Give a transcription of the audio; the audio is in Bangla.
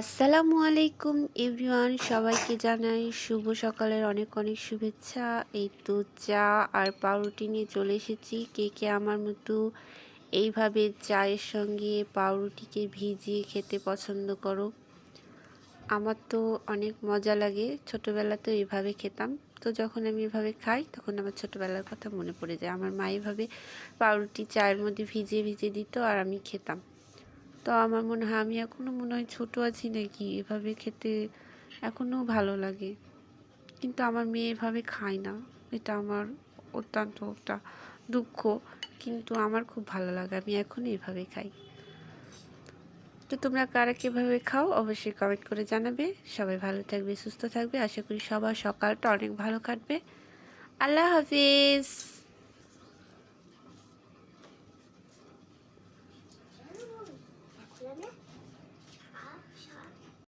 আসসালামু আলাইকুম এভরিওয়ান, সবাইকে জানাই শুভ সকালের অনেক অনেক শুভেচ্ছা। এই তো চা আর পাউরুটি নিয়ে চলে এসেছি। কে কে আমার মতো এইভাবে চায়ের সঙ্গে পাউরুটিকে ভিজিয়ে খেতে পছন্দ করো? আমার তো অনেক মজা লাগে। ছোটোবেলাতেও এইভাবে খেতাম। তো যখন আমি এভাবে খাই, তখন আমার ছোটোবেলার কথা মনে পড়ে যায়। আমার মা এভাবে পাউরুটি চায়ের মধ্যে ভিজিয়ে ভিজিয়ে দিত আর আমি খেতাম। তো আমার মনে হয় আমি এখনও মনে হয় ছোটো আছি নাকি? এভাবে খেতে এখনও ভালো লাগে। কিন্তু আমার মেয়ে এভাবে খায় না। এটা আমার অত্যন্ত একটা দুঃখ। কিন্তু আমার খুব ভালো লাগে। আমি এখনও এভাবে খাই। তো তোমরা কারা কীভাবে খাও অবশ্যই কমেন্ট করে জানাবে। সবাই ভালো থাকবে, সুস্থ থাকবে। আশা করি সবার সকালটা অনেক ভালো কাটবে। আল্লাহ হাফিজ।